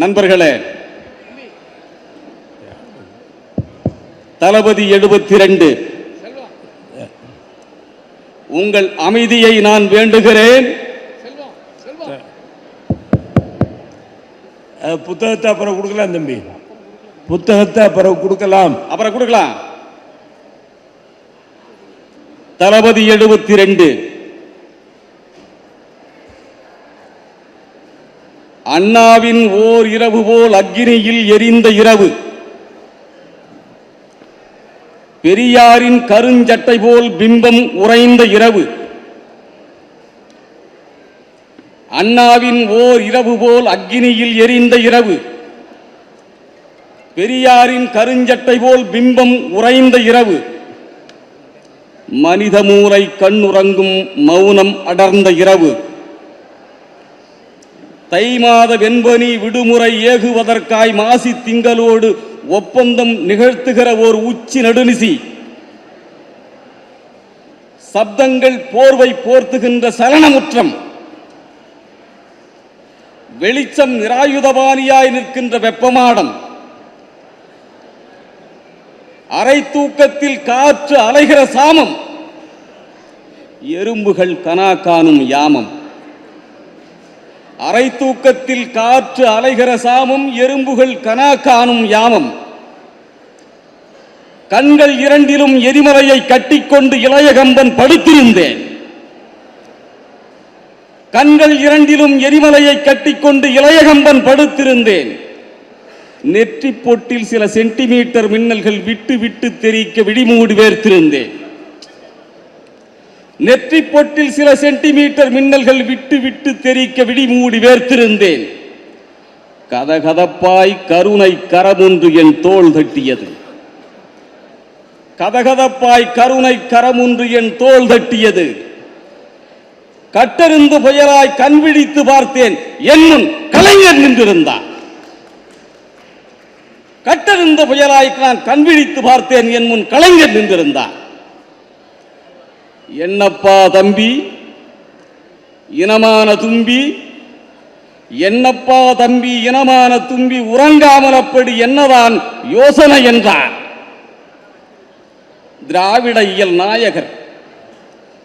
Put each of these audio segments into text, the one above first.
நண்பர்களே தளபதி எழுபத்தி ரெண்டு உங்கள் அமைதியை நான் வேண்டுகிறேன். புத்தகத்தை அப்புறம் கொடுக்கலாம் தம்பி. புத்தகத்தை அப்புறம் கொடுக்கலாம். அப்புறம் கொடுக்கலாம். தளபதி எழுபத்தி ரெண்டு அண்ணாவின் ஓர் இரவு போல் அக்கினியில் எரிந்த இரவு. பெரியாரின் கருஞ்சட்டை போல் பிம்பம் உறைந்த இரவு. அண்ணாவின் ஓர் இரவு போல் அக்கினியில் எரிந்த இரவு. பெரியாரின் கருஞ்சட்டை போல் பிம்பம் உறைந்த இரவு. மனித மூளை கண்ணுறங்கும் மௌனம் அடர்ந்த இரவு. தை மாத வெண்பனி விடுமுறை ஏகுவதற்காய் மாசி திங்களோடு ஒப்பந்தம் நிகழ்த்துகிற ஓர் உச்சி நடுநிசி. சப்தங்கள் போர்வை போர்த்துகின்ற சலனமுற்றம். வெளிச்சம் நிராயுதபாணியாய் நிற்கின்ற வெப்பமாடம். அரை தூக்கத்தில் காற்று அலைகிற சாமம். எறும்புகள் கனா காணும் யாமம். அரை தூக்கத்தில் காற்று அலைகிற சாமும் எறும்புகள் கனா காணும் யாமம். கண்கள் இரண்டிலும் எரிமலையை கட்டிக்கொண்டு இளையகம்பன் படுத்திருந்தேன். கண்கள் இரண்டிலும் எரிமலையை கட்டிக்கொண்டு இளையகம்பன் படுத்திருந்தேன். நெற்றி பொட்டில் சில சென்டிமீட்டர் மின்னல்கள் விட்டு விட்டு தெரிக்க விடிமூடி வேர்த்திருந்தேன். நெற்றி பொட்டில் சில சென்டிமீட்டர் மின்னல்கள் விட்டு விட்டு தெரிக்க விடிமூடி வேர்த்திருந்தேன். கதகதப்பாய் கருணை கரமொன்று என் தோள் தட்டியது. கதகதப்பாய் கருணை கரமொன்று என் தோல் தட்டியது. கட்டறிந்து புயலாய் கண்விழித்து பார்த்தேன். என்னும் கலைஞர் நின்றிருந்தான். கட்டறிந்த புயலாய் நான் கண்விழித்து பார்த்தேன். என் முன் கலைஞர் நின்றிருந்தான். என்னப்பா தம்பி? இனமான தும்பி? என்னப்பா தம்பி இனமான தும்பி? உறங்காமல் அப்படி என்னதான் யோசனை என்றார். திராவிட இயல் நாயகர்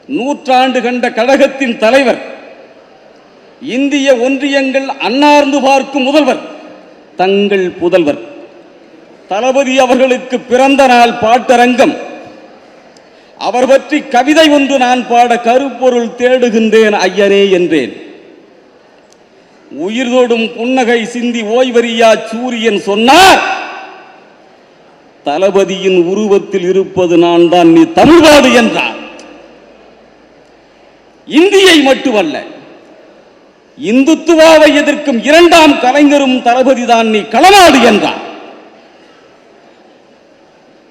நூற்றாண்டு கண்ட கழகத்தின் தலைவர் இந்திய ஒன்றியங்கள் அன்னார்ந்து பார்க்கும் முதல்வர் தங்கள் புதல்வர். தளபதி அவர்களுக்கு பிறந்த நாள் பாட்டரங்கம் அவர் பற்றி கவிதை ஒன்று நான் பாட கருப்பொருள் தேடுகின்றேன் ஐயனே என்றேன். உயிர்தோடும் புன்னகை சிந்தி ஓய்வறியா சூரியன் சொன்னார் தளபதியின் உருவத்தில் இருப்பது நான் தான் நீ தமிழ்நாடு என்றார். இந்தியை மட்டுமல்ல இந்துத்துவாவை எதிர்க்கும் இரண்டாம் கலைஞரும் தளபதி தான் நீ களநாடு என்றார்.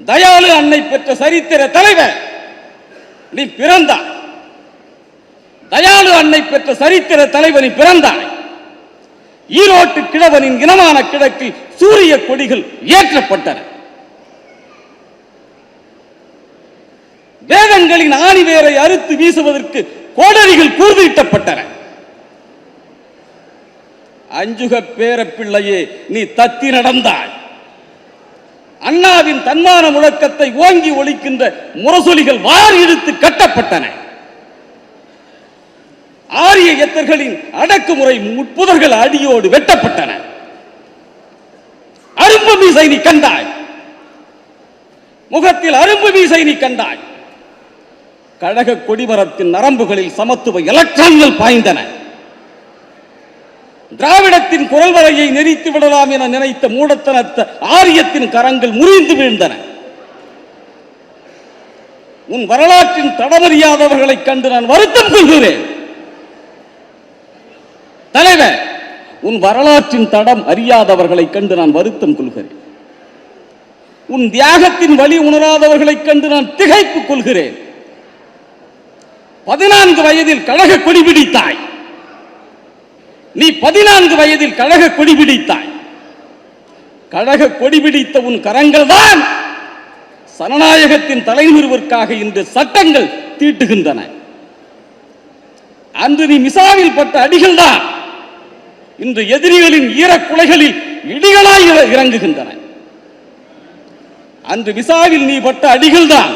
தயாளு அன்னை பெற்ற சரித்திர தலைவர் நீ பிறந்தாய். தயாளு அன்னை பெற்ற சரித்திர தலைவர் நீ பிறந்தாய். ஈரோட்டு கிழவனின் இனமான கிழக்கில் சூரிய கொடிகள் ஏற்றப்பட்டன. வேதங்களின் ஆணிவேரை அறுத்து வீசுவதற்கு கோடரிகள் கூர்தீட்டப்பட்டன. அஞ்சுக பேரப்பிள்ளையே நீ தத்தி நடந்தாய். அண்ணாவின் தன்மான முழக்கத்தை ஓங்கி ஒழிக்கின்ற முரசொலிகள் வாரி இழுத்து கட்டப்பட்டன. ஆரிய எத்தர்களின் அடக்குமுறை முட்புதர்கள் அடியோடு வெட்டப்பட்டன. அரும்பு மீசை நீ கண்டாய். முகத்தில் அரும்பு மீசை நீ கண்டாய். கழக கொடிமரத்தின் நரம்புகளில் சமத்துவ எலக்ட்ரான்கள் பாய்ந்தன. திராவிடத்தின் குரல் வரையை நெறித்து விடலாம் என நினைத்த மூடத்தனத்த ஆரியத்தின் கரங்கள் முறிந்து வீழ்ந்தன. உன் வரலாற்றின் தடமறியாதவர்களை கண்டு நான் வருத்தம் கொள்கிறேன். தலைவர் உன் வரலாற்றின் தடம் அறியாதவர்களை கண்டு நான் வருத்தம் கொள்கிறேன். உன் தியாகத்தின் வழி உணராதவர்களை கண்டு நான் திகைப்பு கொள்கிறேன். பதினான்கு வயதில் கழக கொடி பிடித்தாய். நீ பதினான்கு வயதில் கழக கொடி பிடித்தாய். கழக கொடி பிடித்த உன் கரங்கள் தான் சனநாயகத்தின் தலைநிறுவற்காக இன்று சட்டங்கள் தீட்டுகின்றன. அன்று நீ மிசாவில் பட்ட அடிகள் தான் இன்று எதிரிகளின் ஈரக்குலைகளில் இடிகளாய் இறங்குகின்றன. அன்று விசாவில் நீ பட்ட அடிகள் தான்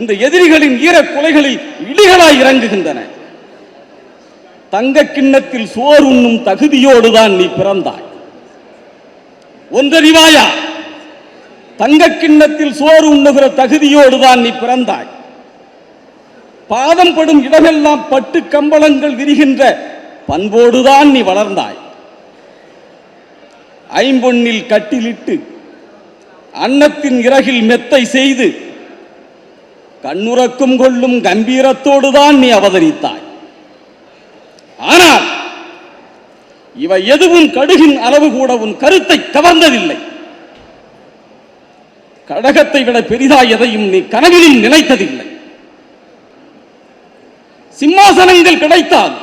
இந்த எதிரிகளின் ஈரக்குலைகளில் இடிகளாய் இறங்குகின்றன. தங்க கிண்ணத்தில் சோறு உண்ணும் தகுதியோடுதான் நீ பிறந்தாய். ஒன்றறிவாயா? தங்க கிண்ணத்தில் சோறு உண்ணுகிற தகுதியோடுதான் நீ பிறந்தாய். பாதம் படும் இடமெல்லாம் பட்டு கம்பளங்கள் விரிகின்ற பண்போடுதான் நீ வளர்ந்தாய். ஐம்பொன்னில் கட்டிலிட்டு அன்னத்தின் இறகில் மெத்தை செய்து கண்ணுறக்கும் கொள்ளும் கம்பீரத்தோடுதான் நீ அவதரித்தாய். ஆனால் இவை எதுவும் கடுகின் அளவு கூட உன் கருத்தை கவர்ந்ததில்லை. கடகத்தை விட பெரிதா எதையும் நீ கனவிலும் நினைத்ததில்லை. சிம்மாசனங்கள் கிடைத்தால்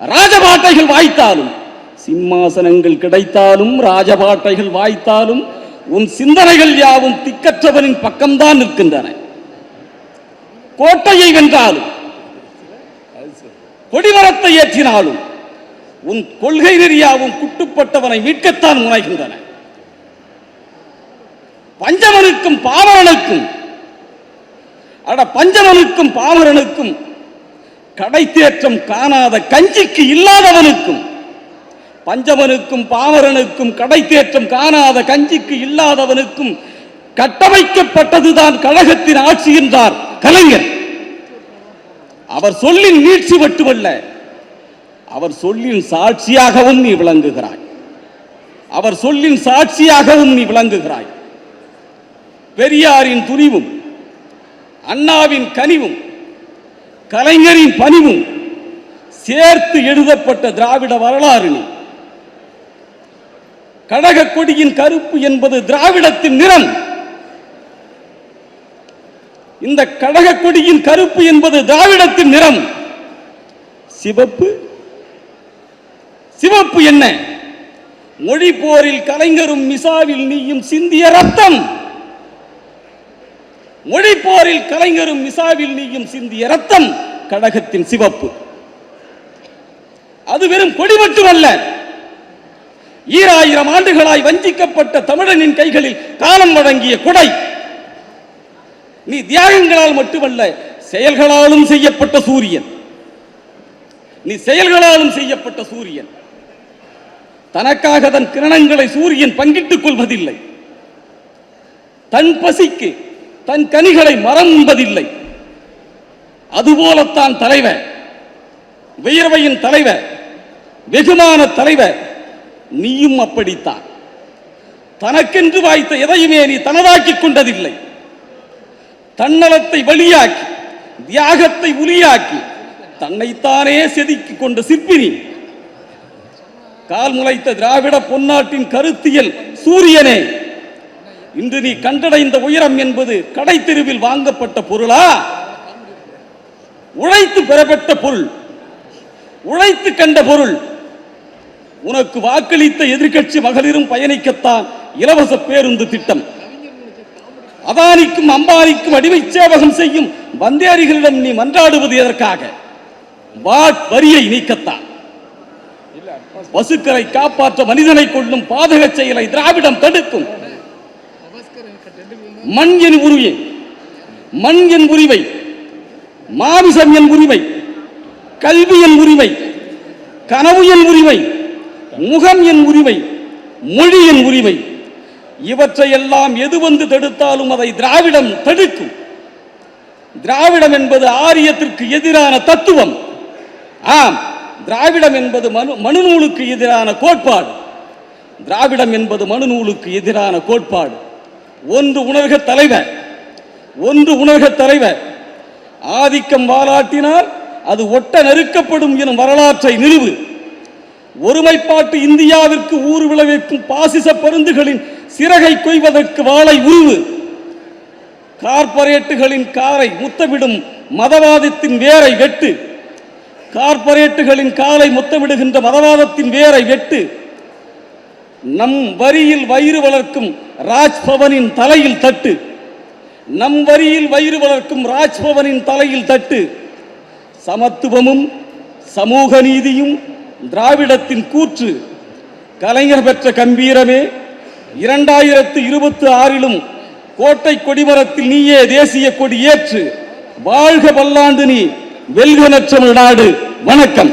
ராஜபாட்டைகள் வாய்த்தாலும் சிம்மாசனங்கள் கிடைத்தாலும் ராஜபாட்டைகள் வாய்த்தாலும் உன் சிந்தனைகள் யாவும் திக்கற்றவனின் பக்கம்தான் நிற்கின்றன. கோட்டையை வென்றாலும் கொடிமரத்தை ஏற்றினாலும் உன் கொள்கை நெறியாவும் குட்டுப்பட்டவனை மீட்கத்தான் முனைகின்றன. பஞ்சமனுக்கும் பாமரனுக்கும் அட பஞ்சமனுக்கும் பாமரனுக்கும் கடைத்தேற்றம் காணாத கஞ்சிக்கு இல்லாதவனுக்கும் பஞ்சமனுக்கும் பாமரனுக்கும் கடைத்தேற்றம் காணாத கஞ்சிக்கு இல்லாதவனுக்கும் கட்டமைக்கப்பட்டதுதான் கழகத்தின் ஆட்சி என்றார் கலைஞர். அவர் சொல்லின் நீட்சி மட்டுமல்ல அவர் சொல்லின் சாட்சியாகவும் நீ விளங்குகிறாய். அவர் சொல்லின் சாட்சியாகவும் நீ விளங்குகிறாய். பெரியாரின் துணிவும் அண்ணாவின் கனிவும் கலைஞரின் பணிவும் சேர்த்து எழுதப்பட்ட திராவிட வரலாறு நீ. கழக கொடியின் கருப்பு என்பது திராவிடத்தின் நிறம். இந்த கடக கொடியின் கருப்பு என்பது திராவிடத்தின் நிறம். சிவப்பு? சிவப்பு என்ன? மொழி போரில் கலைஞரும் மிசாவில் நீயும் சிந்திய ரத்தம். மொழி போரில் கலைஞரும் மிசாவில் நீயும் சிந்திய ரத்தம். கடகத்தின் சிவப்பு. அது வெறும் கொடி மட்டுமல்ல. ஈராயிரம் ஆண்டுகளாய் வஞ்சிக்கப்பட்ட தமிழனின் கைகளில் காலம் வழங்கிய கொடை. நீ தியாகங்களால் மட்டுமல்ல செயல்களாலும் செய்யப்பட்ட சூரியன். நீ செயல்களாலும் செய்யப்பட்ட சூரியன். தனக்காக தன் கிரணங்களை சூரியன் பங்கிட்டுக் கொள்வதில்லை. தன் பசிக்கு தன் கனிகளை மறம்பதில்லை அதுபோலத்தான் தலைவர் வியர்வையின் தலைவர் வெகுமான தலைவர் நீயும் அப்படித்தான். தனக்கென்று வாய்த்த எதையுமே நீ தனதாக்கிக் கொண்டதில்லை. தன்னலத்தை வழியாக்கி தியாகத்தை உலியாக்கி தன்னைத்தானே செதுக்கி கொண்ட சிற்பினி. கால் முளைத்த திராவிட பொன்னாட்டின் கருத்தியல் சூரியனே இன்று நீ கண்டடைந்த உயரம் என்பது கடைத்தெருவில் வாங்கப்பட்ட பொருளா? உழைத்து பெறப்பட்ட பொருள் உழைத்து கண்ட பொருள். உனக்கு வாக்களித்த எதிர்க்கட்சி மகளிரும் பயணிக்கத்தான் இலவச பேருந்து திட்டம். அதானிக்கும் அம்பானிக்கும் அடிமை சேவகம் செய்யும் வந்தேரிகளிடம் நீ மன்றாடுவது எதற்காக? வரியை நீக்கத்தான்? பசுக்களை காப்பாற்ற மனிதனை கொள்ளும் பாதக செயலை திராவிடம் தடுக்கும். மண் என் உரிமை மண் என் உரிமை மாமிசம் என் உரிமை கல்வி என் உரிமை கனவு என் உரிமை முகம் என் உரிமை மொழி என் உரிமை இவற்றையெல்லாம் எது வந்து தடுத்தாலும் அதை திராவிடம் தடுக்கும். திராவிடம் என்பது ஆரியத்திற்கு எதிரான தத்துவம். ஆம் திராவிடம் என்பது மனு மனுநூலுக்கு எதிரான கோட்பாடு. திராவிடம் என்பது மனுநூலுக்கு எதிரான கோட்பாடு. ஒன்று உணர்க தலைவர் ஒன்று உணர்க தலைவர். ஆதிக்கம் வாலாட்டினால் அது ஒட்ட நெருக்கப்படும் எனும் வரலாற்றை நிறுவு. ஒருமைப்பாட்டு இந்தியாவிற்கு ஊறு விளைவிக்கும் பாசிச பருந்துகளின் சிறகை கொய்வதற்கு வாளை உருவு. கார்ப்பரேட்டுகளின் காரை முத்தமிடும் மதவாதத்தின் வேரை வெட்டு. கார்ப்பரேட்டுகளின் காலை முத்தமிடுகின்ற மதவாதத்தின் வேரை வெட்டு. நம் வரியில் வயிறு வளர்க்கும் ராஜ்பவனின் தலையில் தட்டு. நம் வரியில் வயிறு வளர்க்கும் ராஜ்பவனின் தலையில் தட்டு. சமத்துவமும் சமூக நீதியும் திராவிடத்தின் கூற்று. கலைஞர் பெற்ற கம்பீரமே இரண்டாயிரத்து இருபத்தி ஆறிலும் கோட்டை கொடிமரத்தில் நீயே தேசிய கொடி ஏற்று வாழ்க பல்லாண்டு நீ வெல்க நாடு. வணக்கம்.